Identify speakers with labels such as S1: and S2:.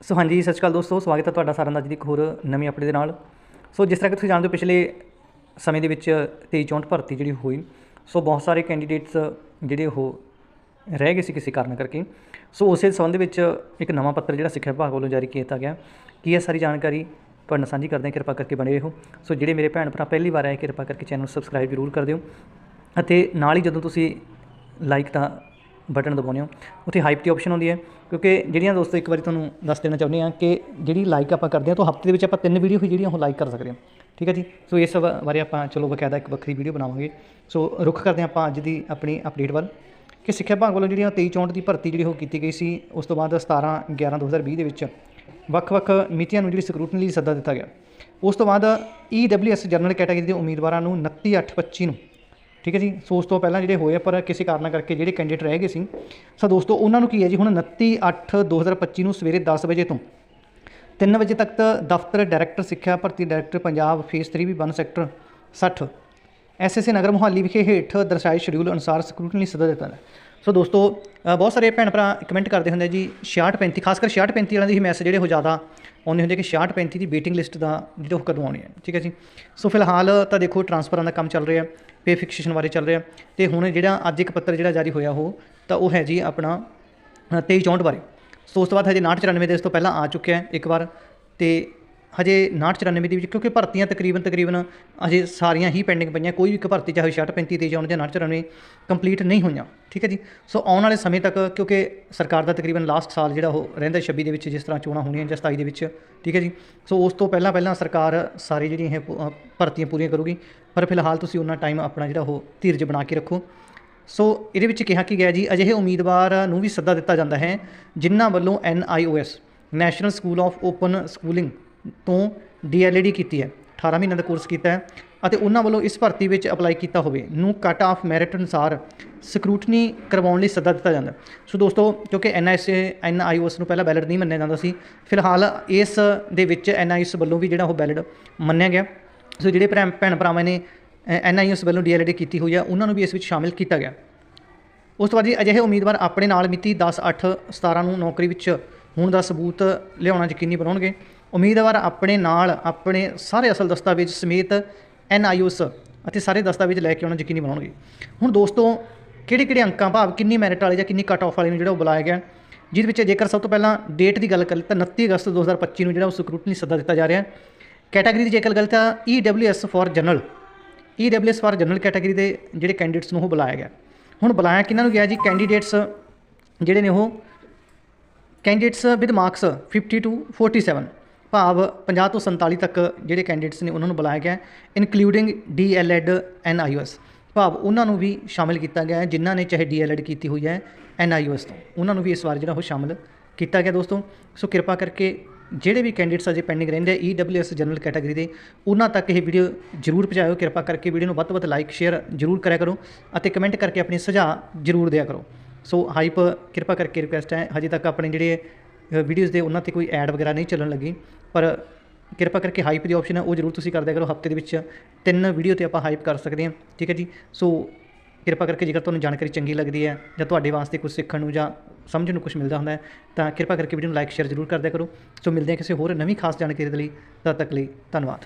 S1: ਸੋ ਹਾਂਜੀ, ਸਤਿ ਸ਼੍ਰੀ ਅਕਾਲ ਦੋਸਤੋ, ਸਵਾਗਤ ਹੈ ਤੁਹਾਡਾ ਸਾਰਿਆਂ ਦਾ ਅੱਜ ਦੀ ਇੱਕ ਹੋਰ ਨਵੀਂ ਅਪਡੇਟ ਦੇ ਨਾਲ। ਸੋ ਜਿਸ ਤਰ੍ਹਾਂ ਕਿ ਤੁਸੀਂ ਜਾਣਦੇ ਹੋ, ਪਿਛਲੇ ਸਮੇਂ ਦੇ ਵਿੱਚ 23 ਚੌਂਟ ਭਰਤੀ ਜਿਹੜੀ ਹੋਈ, ਸੋ ਬਹੁਤ ਸਾਰੇ ਕੈਂਡੀਡੇਟਸ ਜਿਹੜੇ ਉਹ ਰਹਿ ਗਏ ਸੀ ਕਿਸੇ ਕਾਰਨ ਕਰਕੇ। ਸੋ ਉਸੇ ਸੰਬੰਧ ਵਿੱਚ ਇੱਕ ਨਵਾਂ ਪੱਤਰ ਜਿਹੜਾ ਸਿੱਖਿਆ ਵਿਭਾਗ ਵੱਲੋਂ ਜਾਰੀ ਕੀਤਾ ਗਿਆ, ਕੀ ਇਹ ਸਾਰੀ ਜਾਣਕਾਰੀ ਤੁਹਾਡੇ ਨਾਲ ਸਾਂਝੀ ਕਰਦੇ ਹਾਂ, ਕਿਰਪਾ ਕਰਕੇ ਬਣੇ ਰਹੋ। ਸੋ ਜਿਹੜੇ ਮੇਰੇ ਭੈਣ ਭਰਾ ਪਹਿਲੀ ਵਾਰ ਆਏ, ਕਿਰਪਾ ਕਰਕੇ ਚੈਨਲ ਸਬਸਕ੍ਰਾਈਬ ਜ਼ਰੂਰ ਕਰ ਦਿਓ। ਅਤੇ ਨਾਲ ਹੀ ਜਦੋਂ ਤੁਸੀਂ ਲਾਈਕ ਦਾ ਬਟਨ ਦਬਾਉਂਦੇ ਹੋ, ਉੱਥੇ ਹਾਈਪ ਦੀ ਆਪਸ਼ਨ ਹੁੰਦੀ ਹੈ। ਕਿਉਂਕਿ ਜਿਹੜੀਆਂ ਦੋਸਤੋ, ਇੱਕ ਵਾਰੀ ਤੁਹਾਨੂੰ ਦੱਸ ਦੇਣਾ ਚਾਹੁੰਦੇ ਹਾਂ ਕਿ ਜਿਹੜੀ ਲਾਈਕ ਆਪਾਂ ਕਰਦੇ ਹਾਂ, ਤਾਂ ਹਫ਼ਤੇ ਦੇ ਵਿੱਚ ਆਪਾਂ ਤਿੰਨ ਵੀਡੀਓ ਹੀ ਜਿਹੜੀਆਂ ਉਹ ਲਾਈਕ ਕਰ ਸਕਦੇ ਹਾਂ। ਠੀਕ ਹੈ ਜੀ? ਸੋ ਇਸ ਬਾਰੇ ਆਪਾਂ ਚਲੋ ਬਕਾਇਦਾ ਇੱਕ ਵੱਖਰੀ ਵੀਡੀਓ ਬਣਾਵਾਂਗੇ। ਸੋ ਰੁੱਖ ਕਰਦੇ ਹਾਂ ਆਪਾਂ ਅੱਜ ਦੀ ਆਪਣੀ ਅਪਡੇਟ ਵੱਲ ਕਿ ਸਿੱਖਿਆ ਵਿਭਾਗ ਵੱਲੋਂ ਜਿਹੜੀਆਂ 23 ਚੌਂਟ ਦੀ ਭਰਤੀ ਜਿਹੜੀ ਉਹ ਕੀਤੀ ਗਈ ਸੀ, ਉਸ ਤੋਂ ਬਾਅਦ 17 11 2020 ਦੇ ਵਿੱਚ ਵੱਖ-ਵੱਖ ਮਿਤੀਆਂ ਨੂੰ ਜਿਹੜੀ ਸਕਰੂਟਨੀ ਲਈ ਸੱਦਾ ਦਿੱਤਾ ਗਿਆ। ਉਸ ਤੋਂ ਬਾਅਦ EWS ਜਨਰਲ ਕੈਟਾਗਰੀ ਦੇ ਉਮੀਦਵਾਰਾਂ ਨੂੰ 29 8 25 ਨੂੰ ਠੀਕ ਹੈ ਜੀ? ਸੋ ਉਸ ਤੋਂ ਪਹਿਲਾਂ ਜਿਹੜੇ ਹੋਏ ਆ, ਪਰ ਕਿਸੇ ਕਾਰਨ ਕਰਕੇ ਜਿਹੜੇ ਕੈਂਡੀਡੇਟ ਰਹਿ ਗਏ ਸੀ ਸੋ ਦੋਸਤੋ ਉਹਨਾਂ ਨੂੰ ਕੀ ਹੈ ਜੀ? ਹੁਣ 29 8 2025 ਨੂੰ ਸਵੇਰੇ 10 ਵਜੇ ਤੋਂ 3 ਵਜੇ ਤੱਕ ਦਫ਼ਤਰ ਡਾਇਰੈਕਟਰ ਸਿੱਖਿਆ ਭਰਤੀ director Punjab phase 3 B one sector 60 SSA Nagar Mohali ਵਿਖੇ ਹੇਠ ਦਰਸਾਏ ਸ਼ਡਿਊਲ ਅਨੁਸਾਰ ਸਕਰੂਟਨੀ ਲਈ ਸੱਦਾ ਦਿੱਤਾ ਹੈ। ਸੋ ਦੋਸਤੋ ਬਹੁਤ ਸਾਰੇ ਭੈਣ ਭਰਾ ਕਮੈਂਟ ਕਰਦੇ ਹੁੰਦੇ ਜੀ 66 35 ਖਾਸ ਕਰ 66 35 ਵਾਲਿਆਂ ਦੇ ਹੀ ਮੈਸੇਜ ਜਿਹੜੇ ਉਹ ਜ਼ਿਆਦਾ ਆਉਂਦੇ ਹੁੰਦੇ ਕਿ 66 35 ਦੀ ਵੇਟਿੰਗ ਲਿਸਟ ਦਾ ਜਿਹੜਾ ਉਹ ਕਦੋਂ ਆਉਣੀ ਹੈ ਠੀਕ ਹੈ ਜੀ? ਸੋ ਫਿਲਹਾਲ ਤਾਂ ਦੇਖੋ ਟਰਾਂਸਫਰਾਂ ਦਾ ਕੰਮ ਚੱਲ ਰਿਹਾ ਪੇ ਫਿਕਸੇਸ਼ਨ ਬਾਰੇ ਚੱਲ ਰਿਹਾ ਤੇ ਹੁਣ ਜਿਹੜਾ ਅੱਜ ਇੱਕ ਪੱਤਰ ਜਿਹੜਾ ਜਾਰੀ ਹੋਇਆ ਉਹ ਤਾਂ ਉਹ ਹੈ ਜੀ ਆਪਣਾ ਅ, 23 ਚੌਂਹਠ ਬਾਰੇ। ਸੋ ਉਸ ਤੋਂ ਬਾਅਦ ਹਜੇ 59 94 ਦੇ ਇਸ ਤੋਂ ਪਹਿਲਾਂ ਆ ਚੁੱਕਿਆ ਹੈ ਇੱਕ ਵਾਰ ਤੇ ਹਜੇ 59 94 ਦੇ ਵਿੱਚ, ਕਿਉਂਕਿ ਭਰਤੀਆਂ ਤਕਰੀਬਨ ਤਕਰੀਬਨ ਅਜੇ ਸਾਰੀਆਂ ਹੀ ਪੈਂਡਿੰਗ ਪਈਆਂ, ਕੋਈ ਵੀ ਇੱਕ ਭਰਤੀ ਚਾਹੇ 60 35 ਤੇ ਜਾਣ ਜਾਂ 59 94 ਕੰਪਲੀਟ ਨਹੀਂ ਹੋਈਆਂ, ਠੀਕ ਹੈ ਜੀ? ਸੋ ਆਉਣ ਵਾਲੇ ਸਮੇਂ ਤੱਕ, ਕਿਉਂਕਿ ਸਰਕਾਰ ਦਾ ਤਕਰੀਬਨ ਲਾਸਟ ਸਾਲ ਜਿਹੜਾ ਉਹ ਰਹਿੰਦਾ 26 ਦੇ ਵਿੱਚ, ਜਿਸ ਤਰ੍ਹਾਂ ਚੋਣਾਂ ਹੋਣੀਆਂ ਜਾਂ 27 ਦੇ ਵਿੱਚ, ਠੀਕ ਹੈ ਜੀ? ਸੋ ਉਸ ਤੋਂ ਪਹਿਲਾਂ ਪਹਿਲਾਂ ਸਰਕਾਰ ਸਾਰੀ ਜਿਹੜੀਆਂ ਇਹ ਭਰਤੀਆਂ ਪੂਰੀਆਂ ਕਰੂਗੀ, ਪਰ ਫਿਲਹਾਲ ਤੁਸੀਂ ਉਹਨਾਂ ਟਾਈਮ ਆਪਣਾ ਜਿਹੜਾ ਉਹ ਧੀਰਜ ਬਣਾ ਕੇ ਰੱਖੋ। ਸੋ ਇਹਦੇ ਵਿੱਚ ਕਿਹਾ ਕਿ ਗਿਆ ਜੀ? ਅਜਿਹੇ ਉਮੀਦਵਾਰ ਨੂੰ ਵੀ ਸੱਦਾ ਦਿੱਤਾ ਜਾਂਦਾ ਹੈ, ਜਿਨ੍ਹਾਂ ਵੱਲੋਂ NIOS national school of open schooling ਤੋਂ ਡੀਐਲਈਡੀ ਕੀਤੀ ਹੈ। 18 ਮਹੀਨਿਆਂ ਦਾ ਕੋਰਸ ਕੀਤਾ ਹੈ ਅਤੇ ਉਹਨਾਂ ਵੱਲੋਂ ਇਸ ਭਰਤੀ ਵਿੱਚ ਅਪਲਾਈ ਕੀਤਾ ਹੋਵੇ। ਨੂੰ ਕੱਟ ਆਫ ਮੈਰਿਟ ਅਨੁਸਾਰ ਸਕਰੂਟਨੀ ਕਰਵਾਉਣ ਲਈ ਸੱਦਾ ਦਿੱਤਾ ਜਾਂਦਾ ਸੋ ਦੋਸਤੋ, ਕਿਉਂਕਿ ਐਨਆਈਐਸ ਐਨਆਈਓਐਸ ਨੂੰ ਪਹਿਲਾਂ ਵੈਲਿਡ ਨਹੀਂ ਮੰਨਿਆ ਜਾਂਦਾ ਸੀ, ਫਿਲਹਾਲ ਇਸ ਦੇ ਵਿੱਚ ਐਨਆਈਐਸ ਵੱਲੋਂ ਵੀ ਜਿਹੜਾ ਉਹ ਵੈਲਿਡ ਮੰਨਿਆ ਗਿਆ। ਸੋ ਜਿਹੜੇ ਭੈਣ ਭੈਣ ਭਰਾਵਾਂ ਨੇ ਐਨਆਈਐਸ ਵੱਲੋਂ ਡੀਐਲਈਡੀ ਕੀਤੀ ਹੋਈ ਆ ਉਹਨਾਂ ਨੂੰ ਵੀ ਇਸ ਵਿੱਚ ਸ਼ਾਮਿਲ ਕੀਤਾ ਗਿਆ। ਉਸ ਤੋਂ ਬਾਅਦ ਜੀ ਅਜਿਹੇ ਉਮੀਦਵਾਰ ਆਪਣੇ ਨਾਲ ਮਿਤੀ 10 8 17 ਨੂੰ ਨੌਕਰੀ ਵਿੱਚ ਹੋਣ ਦਾ ਸਬੂਤ ਲਿਆਉਣਾ ਯਕੀਨੀ ਬਣਾਉਣਗੇ। ਉਮੀਦਵਾਰ ਆਪਣੇ ਨਾਲ ਆਪਣੇ ਸਾਰੇ ਅਸਲ ਦਸਤਾਵੇਜ਼ ਸਮੇਤ ਐਨਆਈਓਸ ਅਤੇ ਸਾਰੇ ਦਸਤਾਵੇਜ਼ ਲੈ ਕੇ ਆਉਣਾ ਯਕੀਨੀ ਬਣਾਉਣਗੇ। ਹੁਣ ਦੋਸਤੋ ਕਿਹੜੇ ਕਿਹੜੇ ਅੰਕਾਂ ਭਾਵ ਕਿੰਨੀ ਮੈਰਿਟ ਵਾਲੇ ਜਾਂ ਕਿੰਨੀ ਕੱਟ ਆਫ ਵਾਲੇ ਨੂੰ ਜਿਹੜਾ ਉਹ ਬੁਲਾਇਆ ਗਿਆ, ਜਿਹਦੇ ਵਿੱਚ ਜੇਕਰ ਸਭ ਤੋਂ ਪਹਿਲਾਂ ਡੇਟ ਦੀ ਗੱਲ ਕਰ ਲਈ ਤਾਂ 29 ਅਗਸਤ 2025 ਨੂੰ ਜਿਹੜਾ ਉਹ ਸਕਰੂਟਨੀ ਸੱਦਾ ਦਿੱਤਾ ਜਾ ਰਿਹਾ। ਹੈ ਕੈਟਾਗਰੀ ਦੀ ਜੇਕਰ ਗੱਲ ਤਾਂ EWS for general EWS for general category ਦੇ ਜਿਹੜੇ ਕੈਂਡੀਡੇਟਸ ਨੂੰ ਉਹ ਬੁਲਾਇਆ ਗਿਆ। ਹੁਣ ਬੁਲਾਇਆ ਕਿਹਨਾਂ ਨੂੰ ਗਿਆ ਜੀ? ਕੈਂਡੀਡੇਟਸ ਜਿਹੜੇ ਨੇ ਉਹ ਕੈਂਡੀਡੇਟਸ ਵਿਦ ਮਾਰਕਸ 50 ਟੂ 47 ਭਾਵ 50 ਤੋਂ 47 ਤੱਕ ਜਿਹੜੇ ਕੈਂਡੀਡੇਟਸ ਨੇ ਉਹਨਾਂ ਨੂੰ ਬੁਲਾਇਆ ਗਿਆ ਇਨਕਲੂਡਿੰਗ ਡੀਐਲਐਡ ਐਨਆਈਓਐਸ ਭਾਵ ਉਹਨਾਂ ਨੂੰ ਵੀ ਸ਼ਾਮਿਲ ਕੀਤਾ ਗਿਆ ਹੈ, ਜਿਨ੍ਹਾਂ ਨੇ ਚਾਹੇ ਡੀਐਲਐਡ ਕੀਤੀ ਹੋਈ ਹੈ ਐਨਆਈਓਐਸ ਤੋਂ। ਉਹਨਾਂ ਨੂੰ ਵੀ ਇਸ ਵਾਰ ਜਿਹੜਾ ਉਹ ਸ਼ਾਮਿਲ ਕੀਤਾ ਗਿਆ ਦੋਸਤੋ। ਸੋ ਕਿਰਪਾ ਕਰਕੇ ਜਿਹੜੇ ਵੀ ਕੈਂਡੀਡੇਟਸ ਅਜੇ ਪੈਂਡਿੰਗ ਰਹਿੰਦੇ ਆ ਈਡਬਲਯੂਐਸ ਜਨਰਲ ਕੈਟਾਗਰੀ ਦੇ, ਉਹਨਾਂ ਤੱਕ ਇਹ ਵੀਡੀਓ ਜਰੂਰ ਪਹੁੰਚਾਇਓ। ਕਿਰਪਾ ਕਰਕੇ ਵੀਡੀਓ ਨੂੰ ਵੱਧ ਤੋਂ ਵੱਧ ਲਾਈਕ ਸ਼ੇਅਰ ਜਰੂਰ ਕਰਿਆ ਕਰੋ ਅਤੇ ਕਮੈਂਟ ਕਰਕੇ ਆਪਣੇ ਸੁਝਾਅ ਜਰੂਰ ਦਿਆ ਕਰੋ। ਸੋ ਹਾਈਪ ਕਿਰਪਾ ਕਰਕੇ ਰਿਕੁਐਸਟ ਹੈ, ਹਜੇ ਤੱਕ ਆਪਣੇ ਜਿਹੜੇ ਵੀਡੀਓਜ਼ ਦੇ ਉਹਨਾਂ ਤੇ ਕੋਈ ਐਡ ਵਗੈਰਾ ਨਹੀਂ ਚੱਲਣ ਲੱਗੀ। ਪਰ ਕਿਰਪਾ ਕਰਕੇ ਹਾਈਪ ਦੀ ਆਪਸ਼ਨ ਹੈ, ਉਹ ਜਰੂਰ ਤੁਸੀਂ ਕਰਦਿਆ ਕਰੋ ਹਫ਼ਤੇ ਦੇ ਵਿੱਚ ਤਿੰਨ ਵੀਡੀਓ ਤੇ ਆਪਾਂ ਹਾਈਪ ਕਰ ਸਕਦੇ ਹਾਂ, ਠੀਕ ਹੈ ਜੀ? ਸੋ ਕਿਰਪਾ ਕਰਕੇ ਜੇਕਰ ਤੁਹਾਨੂੰ ਜਾਣਕਾਰੀ ਚੰਗੀ ਲੱਗਦੀ ਹੈ ਜਾਂ ਤੁਹਾਡੇ ਵਾਸਤੇ ਕੁਝ ਸਿੱਖਣ ਨੂੰ ਜਾਂ ਸਮਝਣ ਨੂੰ ਕੁਝ ਮਿਲਦਾ ਹੁੰਦਾ ਹੈ, ਤਾਂ ਕਿਰਪਾ ਕਰਕੇ ਵੀਡੀਓ ਨੂੰ ਲਾਈਕ ਸ਼ੇਅਰ ਜ਼ਰੂਰ ਕਰ ਕਰੋ। ਸੋ ਮਿਲਦੇ ਹਾਂ ਕਿਸੇ ਹੋਰ ਨਵੀਂ ਖਾਸ ਜਾਣਕਾਰੀ ਦੇ ਲਈ, ਤਦ ਤੱਕ ਲਈ ਧੰਨਵਾਦ।